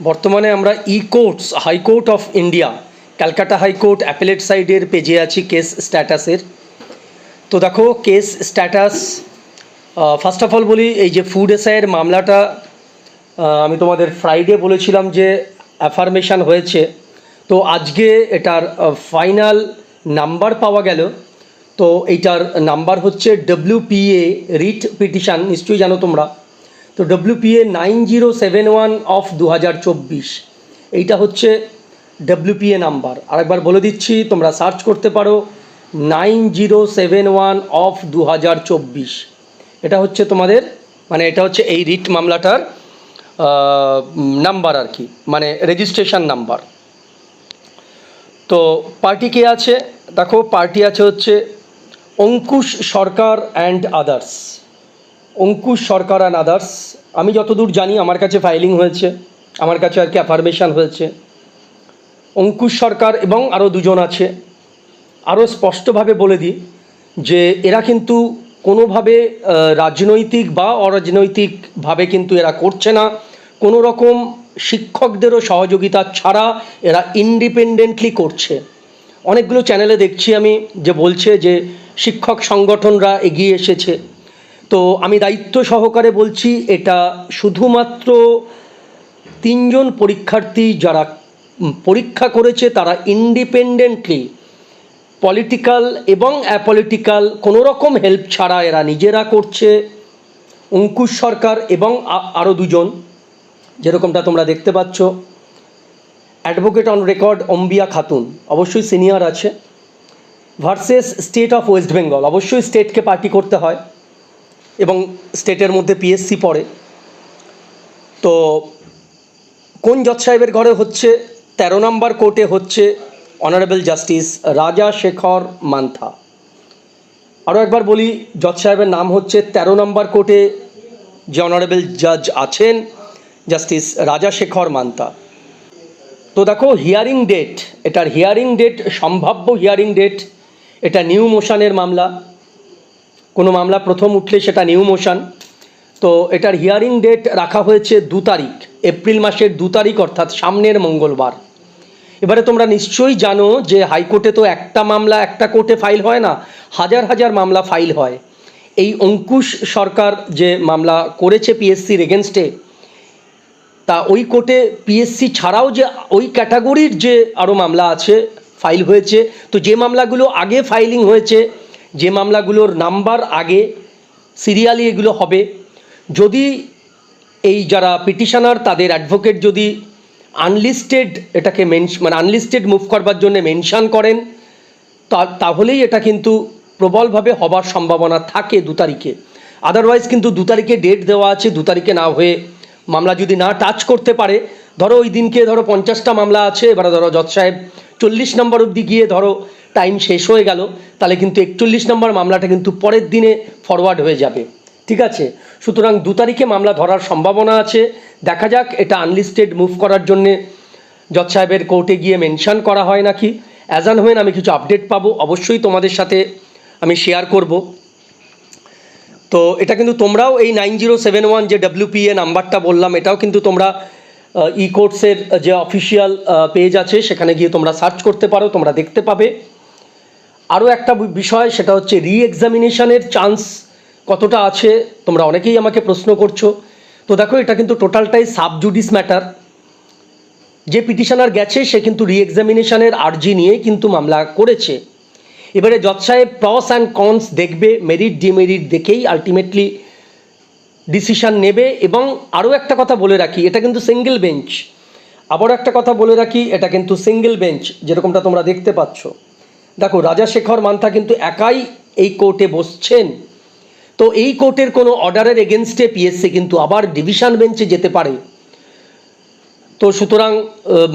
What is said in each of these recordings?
বর্তমানে আমরা e courts high court of India Calcutta high court appellate সাইডের পেজে আছি কেস স্ট্যাটাসের তো দেখো case status first of all বলি, এই যে ফুড এসআইয়ের মামলাটা আমি তোমাদের ফ্রাইডে বলেছিলাম যে অ্যাফার্মেশন হয়েছে। তো আজকে এটার ফাইনাল নাম্বার পাওয়া গেল। তো এইটার নাম্বার হচ্ছে ডব্লিউপিএ রিট পিটিশন নিশ্চয়ই জানো তোমরা। তো WPA nine zero seven one of দু হাজার চব্বিশ। এইটা হচ্ছে ডব্লিউপিএ নাম্বার। আরেকবার বলে দিচ্ছি, তোমরা সার্চ করতে পারো, nine zero seven one of দু হাজার চব্বিশ। এটা হচ্ছে তোমাদের মানে এটা হচ্ছে এই রিট মামলাটার নাম্বার আর কি মানে রেজিস্ট্রেশন নাম্বার। তো পার্টি কে আছে? দেখো, পার্টি আছে হচ্ছে Ankush Sarkar and others Ankush Sarkar and others আমি যতদূর জানি আমার কাছে ফাইলিং হয়েছে, আমার কাছে আর কি অ্যাফার্মেশন হয়েছে। অঙ্কুশ সরকার এবং আরও দুজন আছে। আরও স্পষ্টভাবে বলে দিই যে এরা কিন্তু কোনোভাবে রাজনৈতিক বা অরাজনৈতিকভাবে কিন্তু এরা করছে না। কোনো রকম শিক্ষকদেরও সহযোগিতা ছাড়া এরা ইন্ডিপেন্ডেন্টলি করছে। অনেকগুলো চ্যানেলে দেখছি আমি যে বলছে যে শিক্ষক সংগঠনরা এগিয়ে এসেছে। তো আমি দায়িত্ব সহকারে বলছি, এটা শুধুমাত্র তিনজন পরীক্ষার্থী যারা পরীক্ষা করেছে তারা ইন্ডিপেন্ডেন্টলি পলিটিক্যাল এবং অ্যাপলিটিক্যাল কোনো রকম হেল্প ছাড়া এরা নিজেরা করছে। অঙ্কুশ সরকার এবং আরও দুজন, যেরকমটা তোমরা দেখতে পাচ্ছ। Advocate on record Ambia Khatun, অবশ্যই সিনিয়র আছে versus state of West Bengal অবশ্যই স্টেটকে পার্টি করতে হয়। এবং স্টেটের মধ্যে পিএসসি পড়ে। তো কোন জজ সাহেবের ঘরে হচ্ছে? তেরো নম্বর কোর্টে হচ্ছে অনারেবল জাস্টিস রাজা শেখর মান্থা। আরও একবার বলি, জজ সাহেবের নাম হচ্ছে তেরো নম্বর কোর্টে যে অনারেবল জাজ আছেন জাস্টিস রাজা শেখর মান্তা তো দেখো হিয়ারিং ডেট এটার হিয়ারিং ডেট সম্ভাব্য হিয়ারিং ডেট এটা নিউ মোশনের মামলা। কোনো মামলা প্রথম উঠলে সেটা নিউ মোশন তো এটার হিয়ারিং ডেট রাখা হয়েছে দু তারিখ, এপ্রিল মাসের দু তারিখ অর্থাৎ সামনের মঙ্গলবার। এবারে তোমরা নিশ্চয়ই জানো যে হাইকোর্টে তো একটা মামলা একটা কোর্টে ফাইল হয় না, হাজার হাজার মামলা ফাইল হয়। এই অঙ্কুশ সরকার যে মামলা করেছে পিএসসির এগেনস্টে তা ওই কোর্টে পিএসসি ছাড়াও যে ওই ক্যাটাগরির যে আরও মামলা আছে ফাইল হয়েছে, তো যে মামলাগুলো আগে ফাইলিং হয়েছে যে মামলাগুলোর নাম্বার আগে সিরিয়ালি এগুলো হবে, যদি এই যারা পিটিশনার তাদের অ্যাডভোকেট যদি আনলিস্টেড এটাকে মেনশ মানে আনলিস্টেড মুভ করবার জন্য মেনশান করেন তাহলেই এটা কিন্তু প্রবলভাবে হবার সম্ভাবনা থাকে দু তারিখে। আদারওয়াইজ কিন্তু দু তারিখে ডেট দেওয়া আছে, দু তারিখে না হয়ে মামলা যদি না টাচ করতে পারে, ধরো ওই দিনকে ধরো পঞ্চাশটা মামলা আছে, এবারে ধরো জজ সাহেব চল্লিশ নম্বর অবধি গিয়ে ধরো টাইম শেষ হয়ে গেল, তাহলে কিন্তু একচল্লিশ নম্বর মামলাটা কিন্তু পরের দিনে ফরওয়ার্ড হয়ে যাবে। ঠিক আছে? সুতরাং দু তারিখে মামলা ধরার সম্ভাবনা আছে। দেখা যাক, এটা আনলিস্টেড মুভ করার জন্যে জজ সাহেবের কোর্টে গিয়ে মেনশন করা হয় নাকি? অ্যাজান হয়ে আমি কিছু আপডেট পাবো, অবশ্যই তোমাদের সাথে আমি শেয়ার করব। তো এটা কিন্তু তোমরাও এই নাইন জিরো সেভেন ওয়ান যে ডাব্লিউপিএ নাম্বারটা বললাম, এটাও কিন্তু তোমরা ই কোর্সের যে অফিসিয়াল পেজ আছে, সেখানে গিয়ে তোমরা সার্চ করতে পারো, তোমরা দেখতে পাবে। আরও একটা বিষয়, সেটা হচ্ছে রি এক্সামিনেশনের চান্স কতটা আছে, তোমরা অনেকেই আমাকে প্রশ্ন করছ। তো দেখো, এটা কিন্তু টোটালটাই সাব জুডিস ম্যাটার যে পিটিশনার গেছে, সে কিন্তু রি এক্সামিনেশনের আর্জি নিয়ে কিন্তু মামলা করেছে। এবারে জজ সাহেব প্রস অ্যান্ড কনস দেখবে মেরিট ডিমেরিট দেখেই আলটিমেটলি ডিসিশন নেবে এবং আরও একটা কথা বলে রাখি, এটা কিন্তু সিঙ্গেল বেঞ্চ আবারও একটা কথা বলে রাখি, এটা কিন্তু সিঙ্গেল বেঞ্চ যেরকমটা তোমরা দেখতে পাচ্ছ। দেখো রাজাশেখর মান্থা কিন্তু একাই এই কোর্টে বসছেন। তো এই কোর্টের কোনো অর্ডারের এগেনস্টে পিএসসি কিন্তু আবার ডিভিশন বেঞ্চে যেতে পারে। তো সুতরাং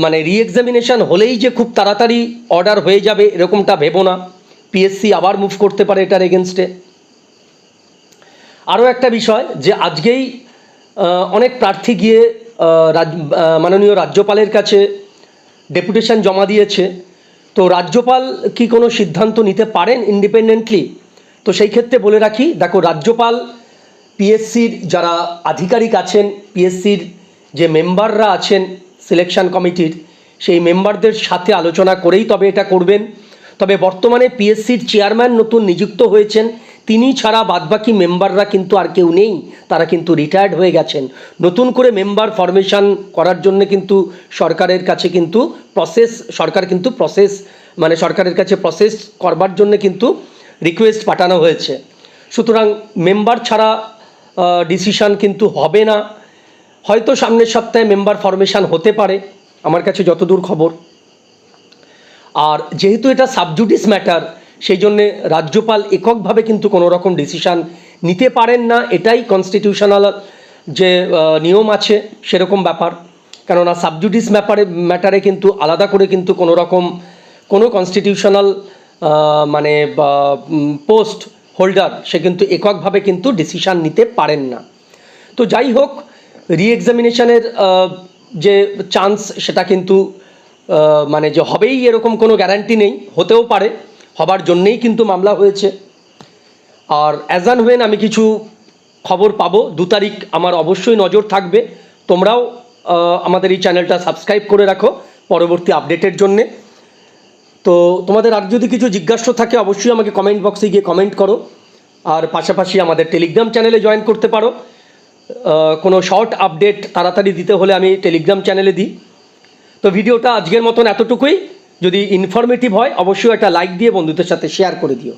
মানে রি এক্সামিনেশন হলেই যে খুব তাড়াতাড়ি অর্ডার হয়ে যাবে, এরকমটা ভেবো না। পিএসসি আবার মুভ করতে পারে এটার এগেনস্টে আরও একটা বিষয় যে আজকেই অনেক প্রার্থী গিয়ে রাজ মাননীয় রাজ্যপালের কাছে ডেপুটেশন জমা দিয়েছে। তো রাজ্যপাল কি কোনো সিদ্ধান্ত নিতে পারেন ইন্ডিপেন্ডেন্টলি তো সেই ক্ষেত্রে বলে রাখি, দেখো রাজ্যপাল পিএসসির যারা আধিকারিক আছেন পিএসসির যে মেম্বাররা আছেন সিলেকশন কমিটির সেই মেম্বারদের সাথে আলোচনা করেই তবে এটা করবেন। তবে বর্তমানে পিএসসির চেয়ারম্যান নতুন নিযুক্ত হয়েছেন তিনি ছাড়া বাদবাকি মেম্বাররা কিন্তু আর কেউ নেই, তারা কিন্তু রিটায়ার্ড হয়ে গেছেন। নতুন করে মেম্বার ফরমেশন করার জন্য কিন্তু সরকারের কাছে কিন্তু প্রসেস সরকার কিন্তু প্রসেস মানে সরকারের কাছে প্রসেস করবার জন্য কিন্তু রিকোয়েস্ট পাঠানো হয়েছে। সুতরাং মেম্বার ছাড়া ডিসিশন কিন্তু হবে না। হয়তো সামনের সপ্তাহে মেম্বার ফরমেশন হতে পারে, আমার কাছে যতদূর খবর। আর যেহেতু এটা সাবজুডিস ম্যাটার সেই জন্যে রাজ্যপাল এককভাবে কিন্তু কোনো রকম ডিসিশান নিতে পারেন না। এটাই কনস্টিটিউশনাল যে নিয়ম আছে সেরকম ব্যাপার। কেননা সাবজুডিস ব্যাপারে ম্যাটারে কিন্তু আলাদা করে কিন্তু কোনো রকম কোনো কনস্টিটিউশনাল মানে পোস্ট হোল্ডার সে কিন্তু এককভাবে কিন্তু ডিসিশান নিতে পারেন না। তো যাই হোক রি এক্সামিনেশনের যে চান্স সেটা কিন্তু মানে যে হবেই এরকম কোনো গ্যারান্টি নেই, হতেও পারে। হবার জন্যেই কিন্তু মামলা হয়েছে। আর অ্যাজ অ্যান আমি কিছু খবর পাবো, দু তারিখ আমার অবশ্যই নজর থাকবে। তোমরাও আমাদের এই চ্যানেলটা সাবস্ক্রাইব করে রাখো পরবর্তী আপডেটের জন্যে। তো তোমাদের আর যদি কিছু জিজ্ঞাসা থাকে, অবশ্যই আমাকে কমেন্ট বক্সে গিয়ে কমেন্ট করো। আর পাশাপাশি আমাদের টেলিগ্রাম চ্যানেলে জয়েন করতে পারো। কোনো শর্ট আপডেট তাড়াতাড়ি দিতে হলে আমি টেলিগ্রাম চ্যানেলে দিই। তো ভিডিওটা আজকের মতন এতটুকুই। যদি ইনফরমেটিভ হয় অবশ্যই একটা লাইক দিয়ে বন্ধুদের সাথে শেয়ার করে দিও।